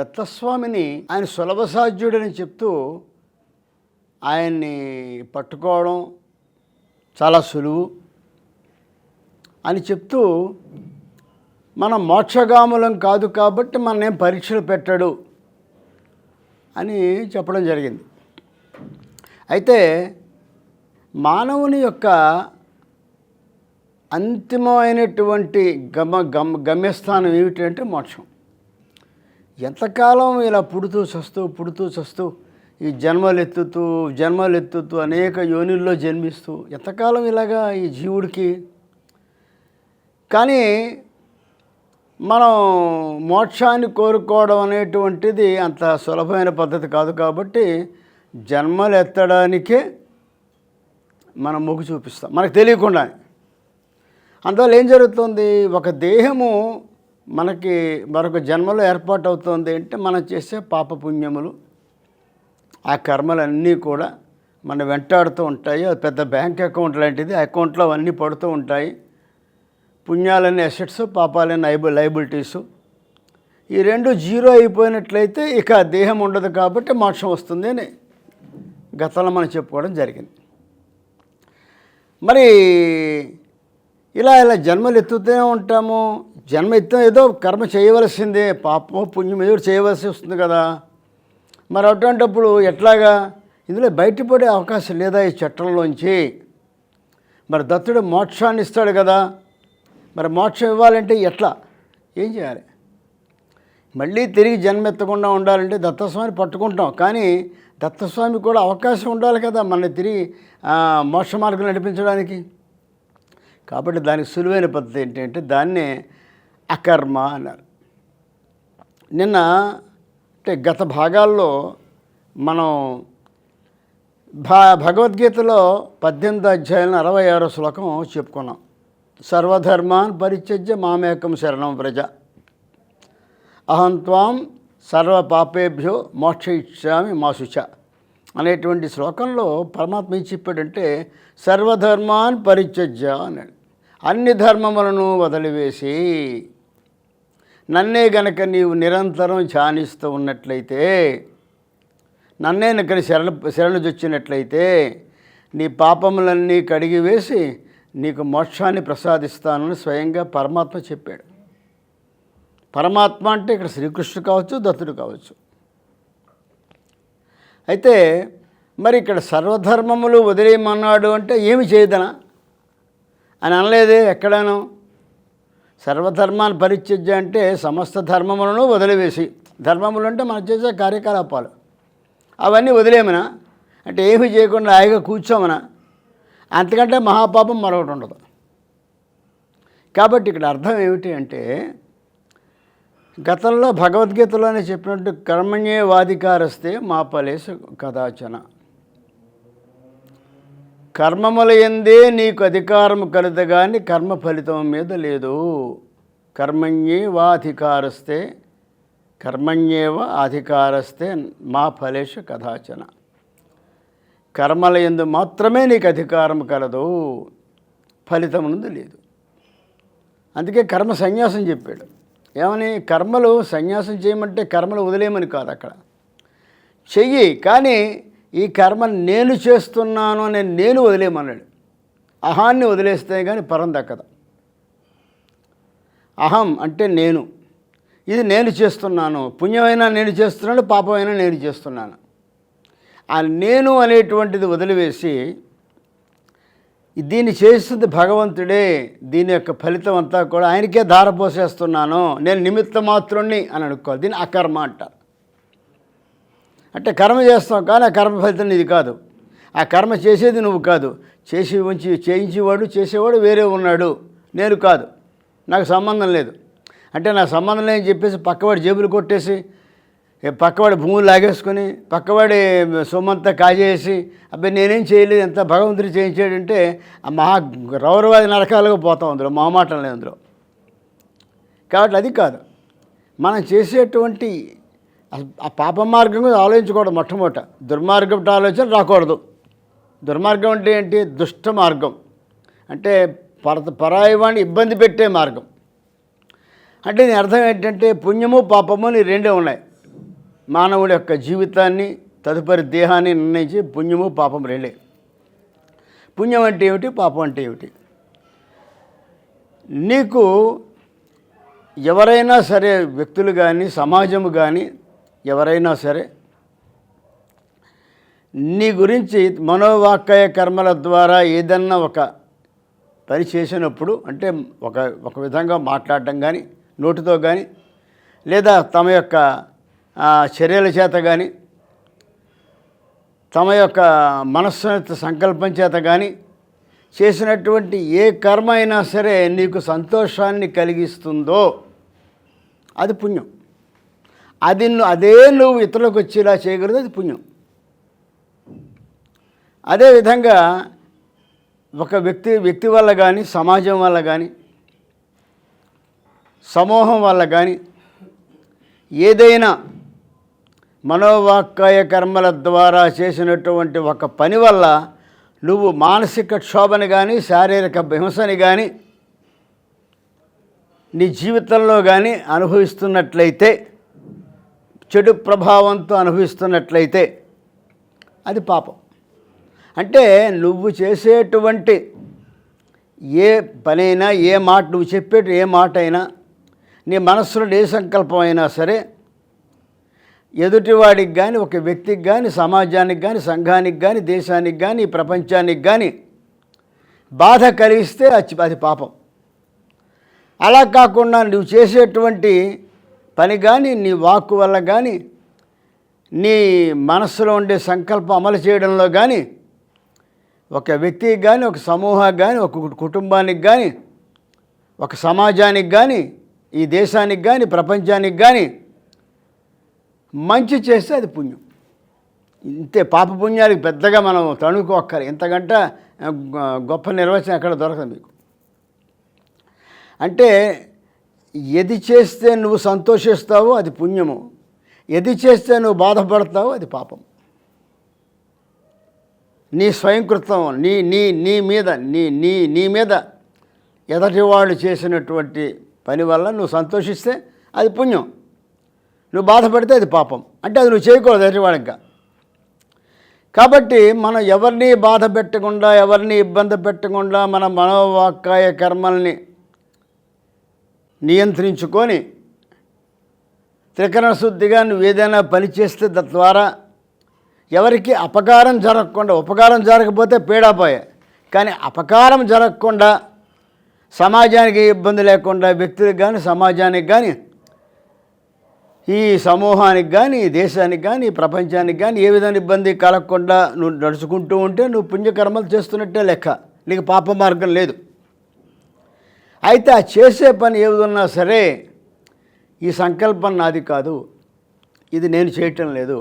దత్తస్వామిని ఆయన సులభ సాధ్యుడని చెప్తూ ఆయన్ని పట్టుకోవడం చాలా సులువు అని చెప్తూ మనం మోక్షగాములం కాదు కాబట్టి మన ఏం పరీక్షలు పెట్టడు అని చెప్పడం జరిగింది. అయితే మానవుని యొక్క అంతిమమైనటువంటి గమ గమ గమ్యస్థానం ఏమిటంటే మోక్షం. ఎంతకాలం ఇలా పుడుతూ చస్తూ పుడుతూ చస్తూ ఈ జన్మలు ఎత్తుతూ జన్మలు ఎత్తుతూ అనేక యోనిల్లో జన్మిస్తూ ఎంతకాలం ఇలాగా ఈ జీవుడికి? కానీ మనం మోక్షాన్ని కోరుకోవడం అనేటువంటిది అంత సులభమైన పద్ధతి కాదు కాబట్టి జన్మలు ఎత్తడానికే మనం మొగ్గు చూపిస్తాం. మనకు తెలియకుండా అందువల్ల ఏం జరుగుతుంది? ఒక దేహము మనకి మరొక జన్మలో ఏర్పాటు అవుతుంది అంటే మనం చేసే పాపపుణ్యములు ఆ కర్మలన్నీ కూడా మన వెంటాడుతూ ఉంటాయి. అది పెద్ద బ్యాంక్ అకౌంట్ లాంటిది అకౌంట్లో అవన్నీ పడుతూ ఉంటాయి. పుణ్యాలన్నీ అసెట్స్ పాపాలన్నీ లైబ లైబిలిటీసు. ఈ రెండు జీరో అయిపోయినట్లయితే ఇక దేహం ఉండదు కాబట్టి మోక్షం వస్తుంది అని గతంలో మనం చెప్పుకోవడం జరిగింది. మరి ఇలా ఇలా జన్మలు ఎత్తుతూనే ఉంటాము. జన్మ ఎత్తున ఏదో కర్మ చేయవలసిందే పాపం పుణ్యం ఏదో చేయవలసి వస్తుంది కదా. మరి అటువంటప్పుడు ఎట్లాగా? ఇందులో బయటపడే అవకాశం లేదా ఈ చట్టంలోంచి? మరి దత్తుడు మోక్షాన్ని ఇస్తాడు కదా. మరి మోక్షం ఇవ్వాలంటే ఎట్లా? ఏం చేయాలి? మళ్ళీ తిరిగి జన్మెత్తకుండా ఉండాలంటే దత్తస్వామిని పట్టుకుంటాం కానీ దత్తస్వామి కూడా అవకాశం ఉండాలి కదా మనల్ని తిరిగి మోక్ష మార్గం నడిపించడానికి. కాబట్టి దానికి సులువైన పద్ధతి ఏంటంటే దాన్నే అకర్మ అన్నారు. నిన్న అంటే గత భాగాల్లో మనం భా భగవద్గీతలో పద్దెనిమిది అధ్యాయం అరవై ఆరో శ్లోకం చెప్పుకున్నాం. సర్వధర్మాన్ పరిత్యజ్య మామేకం శరణం ప్రజ అహం త్వాం సర్వ పాపేభ్యో మోక్ష ఇచ్చామి మాసుచ. అనేటువంటి శ్లోకంలో పరమాత్మ ఏం చెప్పాడంటే సర్వధర్మాన్ పరిత్యజ్య అన్నాడు. అన్ని ధర్మములను వదిలివేసి నన్నే గనక నీవు నిరంతరం ధ్యానిస్తూ ఉన్నట్లయితే నన్నే ఇక్కడ శరణ శరణుజొచ్చినట్లయితే నీ పాపములన్నీ కడిగివేసి నీకు మోక్షాన్ని ప్రసాదిస్తానని స్వయంగా పరమాత్మ చెప్పాడు. పరమాత్మ అంటే ఇక్కడ శ్రీకృష్ణుడు కావచ్చు దత్తుడు కావచ్చు. అయితే మరి ఇక్కడ సర్వధర్మములు వదిలేయమన్నాడు అంటే ఏమి చేయదనా? అని అనలేదే ఎక్కడానో? సర్వధర్మాన్ని పరిత్యజ్య అంటే సమస్త ధర్మములను వదిలివేసి. ధర్మములు అంటే మనం చేసే కార్యకలాపాలు. అవన్నీ వదిలేమనా? అంటే ఏమి చేయకుండా హాయిగా కూర్చోమనా? అంతకంటే మహాపాపం మరొకటి ఉండదు. కాబట్టి ఇక్కడ అర్థం ఏమిటి అంటే గతంలో భగవద్గీతలోనే చెప్పినట్టు కర్మణ్యే వాధికారస్తే మా పలేసు కదాచన. కర్మముల ఎందే నీకు అధికారం కలదు కానీ కర్మ ఫలితం మీద లేదు. కర్మణ్యే వా అధికారస్తే కర్మణ్యేవ అధికారస్తే మా ఫలేషు కథాచన. కర్మల ఎందు మాత్రమే నీకు అధికారం కలదు ఫలితం నుండి లేదు. అందుకే కర్మ సన్యాసం చెప్పాడు. ఏమని? కర్మలు సన్యాసం చేయమంటే కర్మలు వదిలేయమని కాదు అక్కడ. చెయ్యి కానీ ఈ కర్మ నేను చేస్తున్నాను అనే నేను వదిలేయమన్నాడు. అహాన్ని వదిలేస్తే కానీ పరం దక్కదు. అహం అంటే నేను. ఇది నేను చేస్తున్నాను. పుణ్యమైనా నేను చేస్తున్నాను పాపమైనా నేను చేస్తున్నాను. ఆ నేను అనేటువంటిది వదిలివేసి దీన్ని చేస్తుంది భగవంతుడే దీని యొక్క ఫలితం అంతా కూడా ఆయనకే ధారపోసేస్తున్నాను. నేను నిమిత్త మాత్రుణ్ణి అని అనుకోవాలి. దీన్ని అకర్మ అంటారు. అంటే కర్మ చేస్తాం కానీ ఆ కర్మ ఫలితం ఇది కాదు. ఆ కర్మ చేసేది నువ్వు కాదు. చేసి ఉంచి చేయించేవాడు చేసేవాడు వేరే ఉన్నాడు. నేను కాదు. నాకు సంబంధం లేదు. అంటే నా సంబంధం లేని చెప్పేసి పక్కవాడి జేబులు కొట్టేసి పక్కవాడి భూములు లాగేసుకొని పక్కవాడి సొమ్మంతా కాజేసి అబ్బాయి నేనేం చేయలేదు ఎంత భగవంతుడు చేయించాడంటే ఆ మహా రౌరవాది నరకాలుగా పోతాం అందులో మొహమాటం లేదు అందులో. కాబట్టి అది కాదు. మనం చేసేటువంటి ఆ- పాప మార్గం ఆలోచించకూడదు మొట్టమొదట. దుర్మార్గం ఆలోచన రాకూడదు. దుర్మార్గం అంటే ఏంటి? దుష్ట మార్గం. అంటే పర పరాయి వాడిని ఇబ్బంది పెట్టే మార్గం. అంటే దీని అర్థం ఏంటంటే పుణ్యము పాపము అని రెండే ఉన్నాయి. మానవుడి యొక్క జీవితాన్ని తదుపరి దేహాన్ని నిర్ణయించి పుణ్యము పాపం రెండే. పుణ్యం అంటే ఏమిటి? పాపం అంటే ఏమిటి? నీకు ఎవరైనా సరే వ్యక్తులు కానీ సమాజము కానీ ఎవరైనా సరే నీ గురించి మనోవాక్కయ కర్మల ద్వారా ఏదన్నా ఒక పని చేసినప్పుడు అంటే ఒక ఒక విధంగా మాట్లాడటం కానీ నోటితో కానీ లేదా తమ యొక్క చర్యల చేత కానీ తమ యొక్క మనస్సు సంకల్పం చేత కానీ చేసినటువంటి ఏ కర్మ అయినా సరే నీకు సంతోషాన్ని కలిగిస్తుందో. అది పుణ్యం. అది అదే నువ్వు ఇతరులకు వచ్చేలా చేయగలదు అది పుణ్యం. అదేవిధంగా ఒక వ్యక్తి వ్యక్తి వల్ల కానీ సమాజం వల్ల కానీ సమూహం వల్ల కానీ ఏదైనా మనోవాక్కాయ కర్మల ద్వారా చేసినటువంటి ఒక పని వల్ల నువ్వు మానసిక క్షోభని కానీ శారీరక హింసని కానీ నీ జీవితంలో కానీ అనుభవిస్తున్నట్లయితే చెడు ప్రభావంతో అనుభవిస్తున్నట్లయితే అది పాపం. అంటే నువ్వు చేసేటువంటి ఏ పనైనా ఏ మాట నువ్వు చెప్పేట ఏ మాట అయినా నీ మనస్సులో ఏ సంకల్పం అయినా సరే ఎదుటివాడికి కానీ ఒక వ్యక్తికి కానీ సమాజానికి కానీ సంఘానికి కానీ దేశానికి కానీ ప్రపంచానికి కానీ బాధ కలిగిస్తే అది అది పాపం. అలా కాకుండా నువ్వు చేసేటువంటి పని కానీ నీ వాక్కు వల్ల కానీ నీ మనస్సులో ఉండే సంకల్పం అమలు చేయడంలో కానీ ఒక వ్యక్తికి కానీ ఒక సమూహానికి కానీ ఒక కుటుంబానికి కానీ ఒక సమాజానికి కానీ ఈ దేశానికి కానీ ప్రపంచానికి కానీ మంచి చేస్తే అది పుణ్యం. ఇంతే పాప పుణ్యానికి పెద్దగా మనం తణుకోక్కరు. ఇంతకంటే గొప్ప నిర్వచనం ఎక్కడ దొరకదు మీకు. అంటే ఎది చేస్తే నువ్వు సంతోషిస్తావో అది పుణ్యము. ఎది చేస్తే నువ్వు బాధపడతావో అది పాపం నీ స్వయంకృతం నీ నీ నీ మీద నీ నీ నీ మీద ఎదటి వాళ్ళు చేసినటువంటి పని వల్ల నువ్వు సంతోషిస్తే అది పుణ్యం. నువ్వు బాధపడితే అది పాపం. అంటే అది నువ్వు చేయకూడదు ఎదుటివాడిగా కాబట్టి మనం ఎవరిని బాధ పెట్టకుండా ఎవరిని ఇబ్బంది పెట్టకుండా మన మనోవాక్కాయ కర్మల్ని నియంత్రించుకొని త్రికరణ శుద్ధిగా నువ్వు ఏదైనా పని చేస్తే తద్వారా ఎవరికి అపకారం జరగకుండా ఉపకారం జరగకపోతే పీడాపోయే. కానీ అపకారం జరగకుండా సమాజానికి ఇబ్బంది లేకుండా వ్యక్తులకు కానీ సమాజానికి కానీ ఈ సమూహానికి కానీ దేశానికి కానీ ఈ ప్రపంచానికి కానీ ఏ విధంగా ఇబ్బంది కలగకుండా నువ్వు నడుచుకుంటూ ఉంటే నువ్వు పుణ్యకర్మలు చేస్తున్నట్టే లెక్క. నీకు పాప మార్గం లేదు. అయితే ఆ చేసే పని ఏదన్నా సరే ఈ సంకల్పం నాది కాదు. ఇది నేను చేయటం లేదు.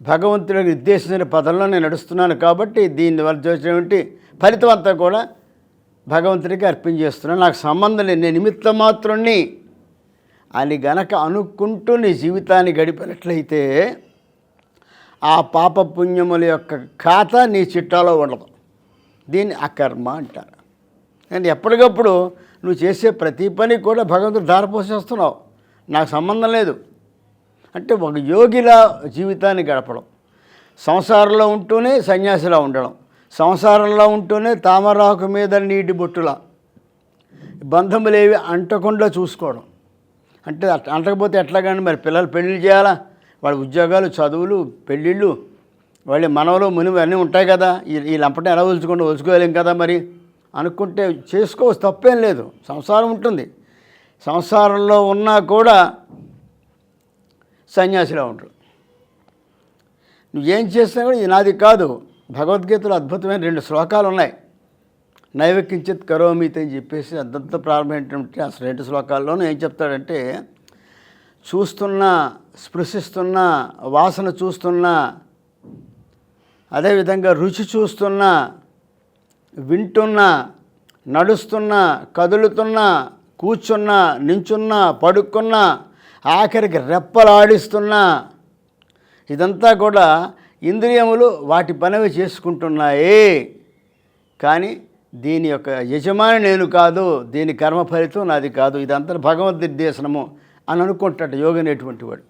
భగవంతుడు నిర్దేశించిన పదంలో నేను నడుస్తున్నాను కాబట్టి దీని వల్ల చేసినటువంటి ఫలితం అంతా కూడా భగవంతుడికి అర్పించేస్తున్నాను నాకు సంబంధం లేదు నేను నిమిత్తం మాత్రుణ్ణి అని గనక అనుకుంటూ నీ జీవితాన్ని గడిపినట్లయితే ఆ పాప పుణ్యముల యొక్క ఖాతా నీ చిట్టాలో ఉండదు. దీన్ని అకర్మ అంటారు. అండ్ ఎప్పటికప్పుడు నువ్వు చేసే ప్రతి పని కూడా భగవంతుడు ధారపోసేస్తున్నావు నాకు సంబంధం లేదు. అంటే ఒక యోగిలా జీవితాన్ని గడపడం. సంసారంలో ఉంటూనే సన్యాసిలా ఉండడం. సంసారంలో ఉంటూనే తామరాకు మీద నీటి బొట్టులా. బంధములేవి అంటకుండా చూసుకోవడం. అంటే అంటకపోతే అంటకపోతే కానీ మరి పిల్లలు పెళ్ళిళ్ళు చేయాలా? వాళ్ళ ఉద్యోగాలు చదువులు పెళ్ళిళ్ళు వాళ్ళ మనవలు మునివి అన్నీ ఉంటాయి కదా. ఈ- ఈ లంపటం ఎలా ఒలుచుకుంటూ ఒలుచుకోలేం కదా మరి? అనుకుంటే చేసుకోవచ్చు తప్పేం లేదు. సంసారం ఉంటుంది. సంసారంలో ఉన్నా కూడా సన్యాసిలా ఉంటారు నువ్వేం చేసినా కూడా ఇది నాది కాదు. భగవద్గీతలో అద్భుతమైన రెండు శ్లోకాలు ఉన్నాయి. నైవకించిత్ కరోమితి అని చెప్పేసి అద్దంత ప్రారంభమైనటువంటి అసలు రెండు శ్లోకాల్లోనూ ఏం చెప్తాడంటే చూస్తున్నా స్పృశిస్తున్నా వాసన చూస్తున్నా అదేవిధంగా రుచి చూస్తున్నా వింటున్నా నడుస్తున్నా కదులుతున్నా కూర్చున్నా నించున్నా పడుకున్నా ఆఖరికి రెప్పలాడిస్తున్నా ఇదంతా కూడా ఇంద్రియములు వాటి పనివి చేసుకుంటున్నాయి. కానీ దీని యొక్క యజమాని నేను కాదు దీని కర్మ ఫలితం నాది కాదు ఇదంతా భగవద్ నిర్దేశనము అని అనుకుంటాడు యోగి అనేటువంటి వాడు.